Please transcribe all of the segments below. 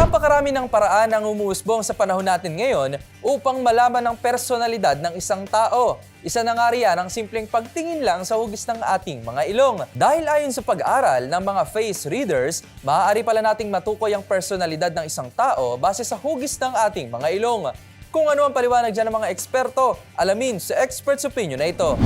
Napakarami ng paraan ang umuusbong sa panahon natin ngayon upang malaman ang personalidad ng isang tao. Isa na nga riyan ang simpleng pagtingin lang sa hugis ng ating mga ilong. Dahil ayon sa pag-aaral ng mga face readers, maaari pala nating matukoy ang personalidad ng isang tao base sa hugis ng ating mga ilong. Kung ano ang paliwanag dyan ng mga eksperto, alamin sa Expert's Opinion na ito.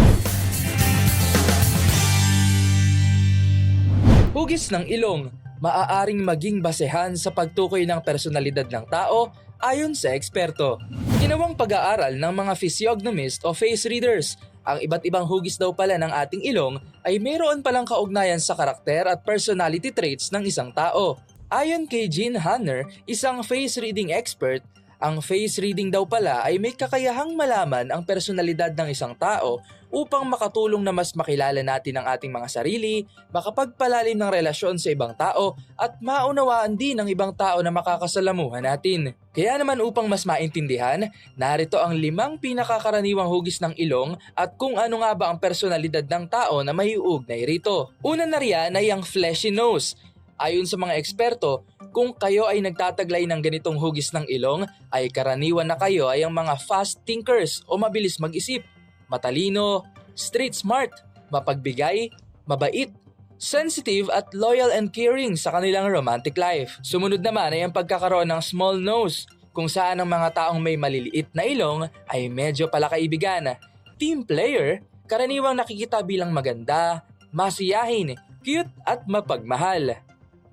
Hugis ng ilong maaaring maging basehan sa pagtukoy ng personalidad ng tao ayon sa eksperto. Ginawang pag-aaral ng mga physiognomist o face readers, ang iba't ibang hugis daw pala ng ating ilong ay mayroon palang kaugnayan sa karakter at personality traits ng isang tao. Ayon kay Jean Hanner, isang face reading expert, ang face reading daw pala ay may kakayahang malaman ang personalidad ng isang tao upang makatulong na mas makilala natin ang ating mga sarili, makapagpalalim ng relasyon sa ibang tao at maunawaan din ang ibang tao na makakasalamuhan natin. Kaya naman upang mas maintindihan, narito ang limang pinakakaraniwang hugis ng ilong at kung ano nga ba ang personalidad ng tao na may uugnay rito. Una na riyan ay ang fleshy nose. Ayon sa mga eksperto, kung kayo ay nagtataglay ng ganitong hugis ng ilong, ay karaniwan na kayo ay ang mga fast thinkers o mabilis mag-isip, matalino, street smart, mapagbigay, mabait, sensitive at loyal and caring sa kanilang romantic life. Sumunod naman ay ang pagkakaroon ng small nose, kung saan ang mga taong may maliliit na ilong ay medyo palakaibigan. Team player, karaniwang nakikita bilang maganda, masiyahin, cute at mapagmahal.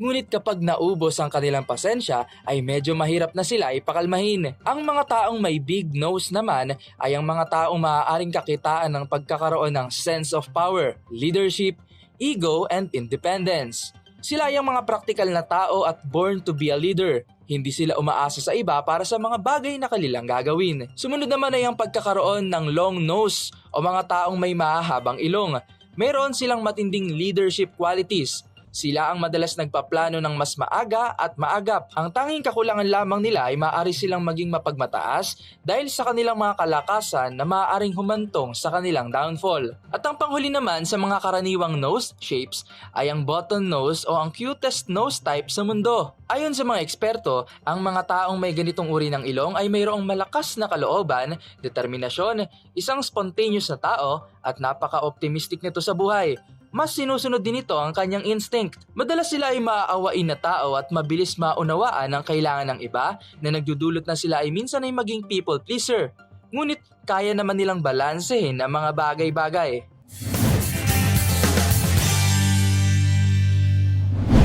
Ngunit kapag naubos ang kanilang pasensya ay medyo mahirap na sila ipakalmahin. Ang mga taong may big nose naman ay ang mga taong maaaring kakitaan ng pagkakaroon ng sense of power, leadership, ego, and independence. Sila ay ang mga praktikal na tao at born to be a leader. Hindi sila umaasa sa iba para sa mga bagay na kanilang gagawin. Sumunod naman ay ang pagkakaroon ng long nose o mga taong may mahahabang ilong. Meron silang matinding leadership qualities sila ang madalas nagpaplano ng mas maaga at maagap. Ang tanging kakulangan lamang nila ay maaari silang maging mapagmataas dahil sa kanilang mga kalakasan na maaaring humantong sa kanilang downfall. At ang panghuli naman sa mga karaniwang nose shapes ay ang button nose o ang cutest nose type sa mundo. Ayon sa mga eksperto, ang mga taong may ganitong uri ng ilong ay mayroong malakas na kalooban, determinasyon, isang spontaneous na tao at napaka-optimistic nito sa buhay mas sinusunod din ito ang kanyang instinct. Madalas sila ay maaawain na tao at mabilis maunawaan ang kailangan ng iba na nagdudulot na sila ay minsan ay maging people pleaser. Ngunit kaya naman nilang balansehin ang mga bagay-bagay.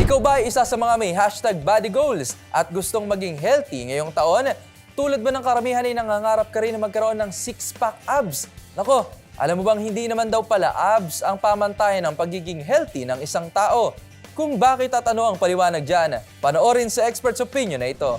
Ikaw ba ay isa sa mga may hashtag body goals at gustong maging healthy ngayong taon? Tulad ba ng karamihan ay nangangarap ka rin na magkaroon ng six-pack abs? Nako, alam mo bang hindi naman daw pala abs ang pamantayan ng pagiging healthy ng isang tao? Kung bakit at ano ang paliwanag dyan, panoorin sa expert's opinion na ito.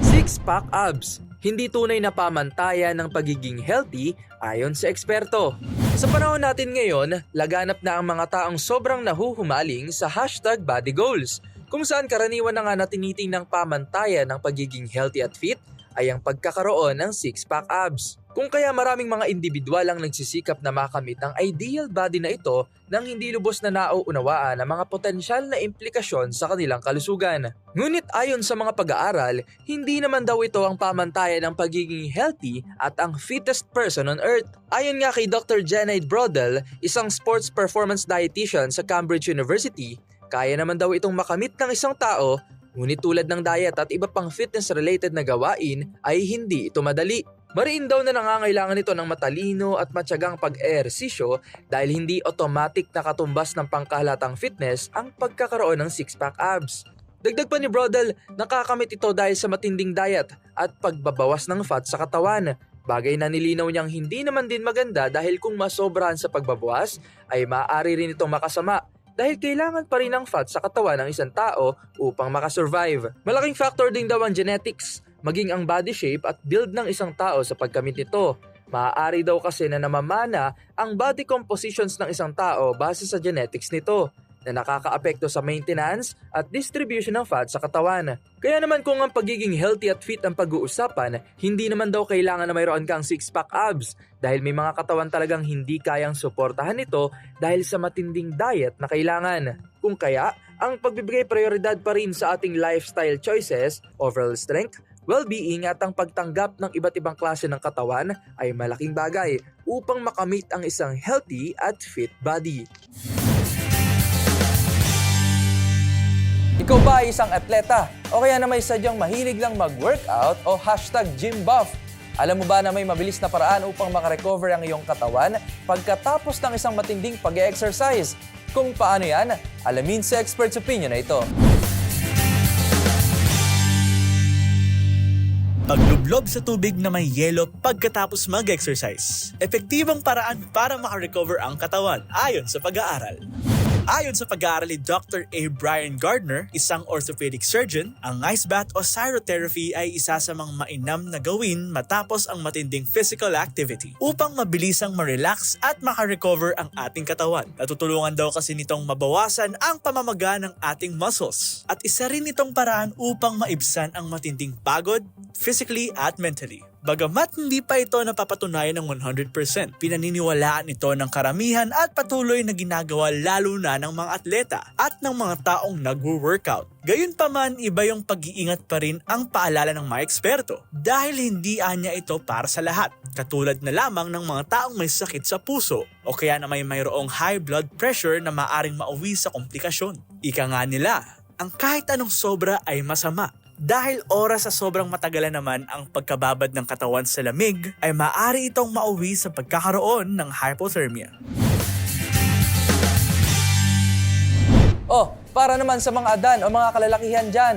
Six-pack abs hindi tunay na pamantayan ng pagiging healthy ayon sa eksperto. Sa panahon natin ngayon, laganap na ang mga taong sobrang nahuhumaling sa hashtag body goals, kung saan karaniwan na nga na tiniting ng pamantayan ng pagiging healthy at fit ay ang pagkakaroon ng six-pack abs. Kung kaya maraming mga individual ang nagsisikap na makamit ang ideal body na ito nang hindi lubos na nauunawaan ang mga potensyal na implikasyon sa kanilang kalusugan. Ngunit ayon sa mga pag-aaral, hindi naman daw ito ang pamantayan ng pagiging healthy at ang fittest person on earth. Ayon nga kay Dr. Janet Brodel, isang sports performance dietitian sa Cambridge University, kaya naman daw itong makamit ng isang tao Ngunit tulad ng diet at iba pang fitness-related na gawain ay hindi ito madali. Mariin daw na nangangailangan ito ng matalino at matyagang pag-ehersisyo dahil hindi automatic na katumbas ng pangkahalatang fitness ang pagkakaroon ng six-pack abs. Dagdag pa ni Brodel, nakakamit ito dahil sa matinding diet at pagbabawas ng fat sa katawan. Bagay na nilinaw niyang hindi naman din maganda dahil kung masobrahan sa pagbabawas ay maaari rin itong makasama dahil kailangan pa rin ng fat sa katawan ng isang tao upang makasurvive. Malaking factor din daw ang genetics, maging ang body shape at build ng isang tao sa pagkamit nito. Maaari daw kasi na namamana ang body compositions ng isang tao base sa genetics nito na nakakaapekto sa maintenance at distribution ng fat sa katawan. Kaya naman kung ang pagiging healthy at fit ang pag-uusapan, hindi naman daw kailangan na mayroon kang six-pack abs dahil may mga katawan talagang hindi kayang suportahan ito dahil sa matinding diet na kailangan. Kung kaya, ang pagbibigay prioridad pa rin sa ating lifestyle choices, overall strength, well-being at ang pagtanggap ng iba't ibang klase ng katawan ay malaking bagay upang makamit ang isang healthy at fit body. Ikaw ba ay isang atleta o kaya na may sadyang mahilig lang mag-workout o hashtag gym buff? Alam mo ba na may mabilis na paraan upang makarecover ang iyong katawan pagkatapos ng isang matinding pag-exercise? Kung paano yan, alamin sa expert's opinion na ito. Paglublob sa tubig na may yelo pagkatapos mag-exercise. Epektibang paraan para makarecover ang katawan ayon sa pag-aaral. Ayon sa pag-aaral ni Dr. A. Brian Gardner, isang orthopedic surgeon, ang ice bath o cyrotherapy ay isa sa mga mainam na gawin matapos ang matinding physical activity upang mabilisang ma-relax at makarecover ang ating katawan. Natutulungan daw kasi nitong mabawasan ang pamamaga ng ating muscles at isa rin itong paraan upang maibsan ang matinding pagod, physically at mentally. Bagamat hindi pa ito napapatunayan ng 100%, pinaniniwalaan ito ng karamihan at patuloy na ginagawa lalo na ng mga atleta at ng mga taong nagwo-workout. Gayunpaman, iba yung pag-iingat pa rin ang paalala ng mga eksperto dahil hindi anya ito para sa lahat. Katulad na lamang ng mga taong may sakit sa puso o kaya na may mayroong high blood pressure na maaring mauwi sa komplikasyon. Ika nga nila, ang kahit anong sobra ay masama. Dahil oras sa sobrang matagalan naman ang pagkababad ng katawan sa lamig, ay maaari itong mauwi sa pagkakaroon ng hypothermia. Oh, para naman sa mga adan o mga kalalakihan dyan,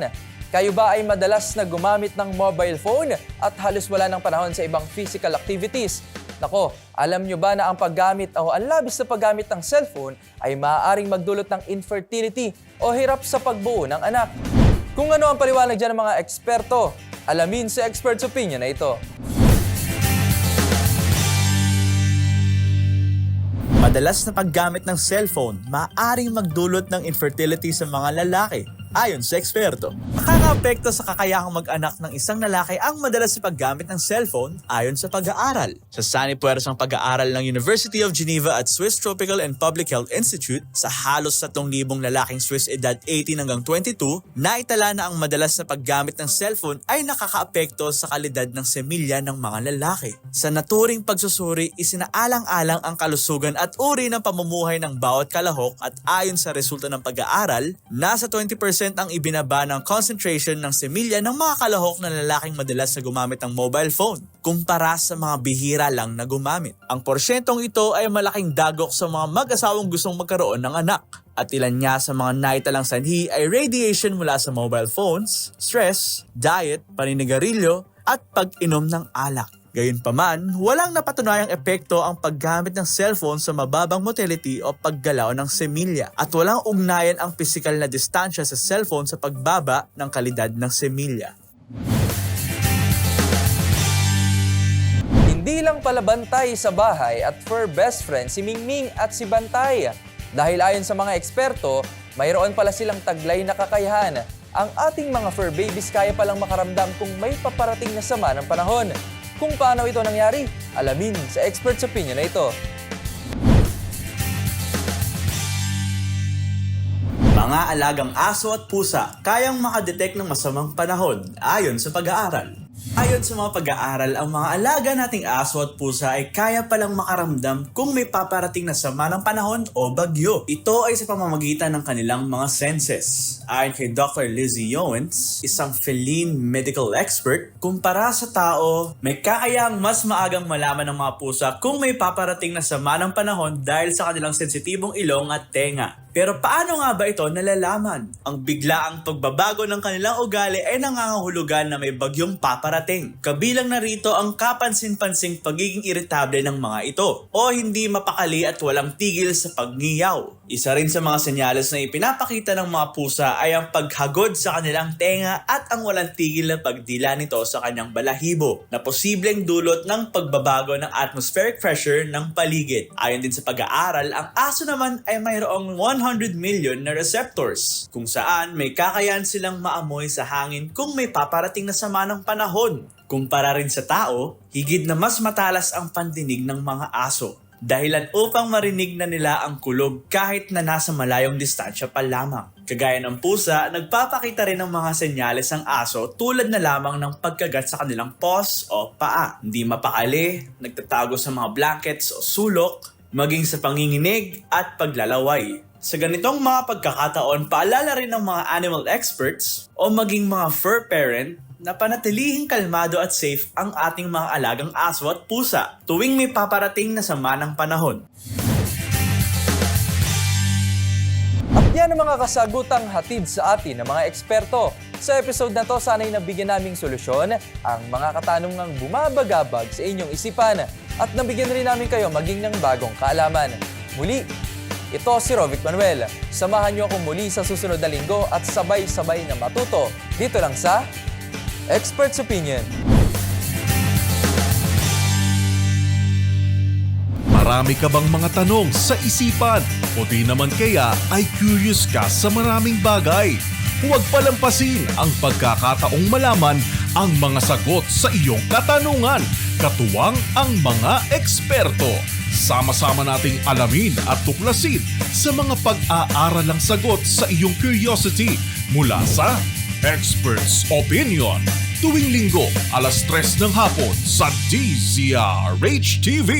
kayo ba ay madalas na gumamit ng mobile phone at halos wala ng panahon sa ibang physical activities? Nako, alam nyo ba na ang paggamit o ang labis na paggamit ng cellphone ay maaaring magdulot ng infertility o hirap sa pagbuo ng anak? Kung ano ang paliwanag dyan ng mga eksperto, alamin sa expert's opinion na ito. Madalas na paggamit ng cellphone, maaaring magdulot ng infertility sa mga lalaki ayon sa eksperto. Makakaapekto sa kakayahang mag-anak ng isang lalaki ang madalas na paggamit ng cellphone ayon sa pag-aaral. Sa Sani Puersang pag-aaral ng University of Geneva at Swiss Tropical and Public Health Institute, sa halos 3,000 lalaking Swiss edad 18 hanggang 22, naitala na ang madalas na paggamit ng cellphone ay nakakaapekto sa kalidad ng semilya ng mga lalaki. Sa naturing pagsusuri, isinaalang-alang ang kalusugan at uri ng pamumuhay ng bawat kalahok at ayon sa resulta ng pag-aaral, nasa 20% ang ibinaba ng concentration ng semilya ng mga kalahok na lalaking madalas na gumamit ng mobile phone kumpara sa mga bihira lang na gumamit. Ang porsyentong ito ay malaking dagok sa mga mag-asawang gustong magkaroon ng anak. At ilan niya sa mga naitalang sanhi ay radiation mula sa mobile phones, stress, diet, paninigarilyo, at pag-inom ng alak. Gayunpaman, walang napatunayang epekto ang paggamit ng cellphone sa mababang motility o paggalaw ng semilya at walang ugnayan ang pisikal na distansya sa cellphone sa pagbaba ng kalidad ng semilya. Hindi lang pala bantay sa bahay at fur best friend si Mingming at si Bantay. Dahil ayon sa mga eksperto, mayroon pala silang taglay na kakayahan ang ating mga fur babies kaya palang makaramdam kung may paparating na sama ng panahon. Kung paano ito nangyari, alamin sa expert's opinion na ito. Mga alagang aso at pusa kayang makadetect ng masamang panahon ayon sa pag-aaral. Ayon sa mga pag-aaral, ang mga alaga nating aso at pusa ay kaya palang makaramdam kung may paparating na sama ng panahon o bagyo. Ito ay sa pamamagitan ng kanilang mga senses. Ayon kay Dr. Lizzie Owens, isang feline medical expert, kumpara sa tao, may kakayang mas maagang malaman ng mga pusa kung may paparating na sama ng panahon dahil sa kanilang sensitibong ilong at tenga. Pero paano nga ba ito nalalaman? Ang biglaang pagbabago ng kanilang ugali ay nangangahulugan na may bagyong paparating. Kabilang na rito ang kapansin-pansing pagiging iritable ng mga ito o hindi mapakali at walang tigil sa pagngiyaw. Isa rin sa mga senyales na ipinapakita ng mga pusa ay ang paghagod sa kanilang tenga at ang walang tigil na pagdila nito sa kanyang balahibo na posibleng dulot ng pagbabago ng atmospheric pressure ng paligid. Ayon din sa pag-aaral, ang aso naman ay mayroong 100 million na receptors kung saan may kakayahan silang maamoy sa hangin kung may paparating na sama ng panahon. Kumpara rin sa tao, higit na mas matalas ang pandinig ng mga aso dahilan upang marinig na nila ang kulog kahit na nasa malayong distansya pa lamang. Kagaya ng pusa, nagpapakita rin ng mga senyales ang aso tulad na lamang ng pagkagat sa kanilang paws o paa. Hindi mapakali, nagtatago sa mga blankets o sulok, maging sa panginginig at paglalaway. Sa ganitong mga pagkakataon, paalala rin ng mga animal experts o maging mga fur parent na panatilihing kalmado at safe ang ating mga alagang aso at pusa tuwing may paparating na sama ng panahon. At yan ang mga kasagutang hatid sa atin ng mga eksperto. Sa episode na to, sana'y nabigyan naming solusyon ang mga katanungang bumabagabag sa inyong isipan at nabigyan rin namin kayo maging ng bagong kaalaman. Muli, ito si Rovic Manuel. Samahan niyo ako muli sa susunod na linggo at sabay-sabay na matuto dito lang sa Expert's Opinion. Marami ka bang mga tanong sa isipan o di naman kaya ay curious ka sa maraming bagay? Huwag palampasin ang pagkakataong malaman ang mga sagot sa iyong katanungan. Katuwang ang mga eksperto. Sama-sama nating alamin at tuklasin sa mga pag-aaralang sagot sa iyong curiosity mula sa Experts Opinion. Tuwing linggo, alas 3 ng hapon sa DZRH TV.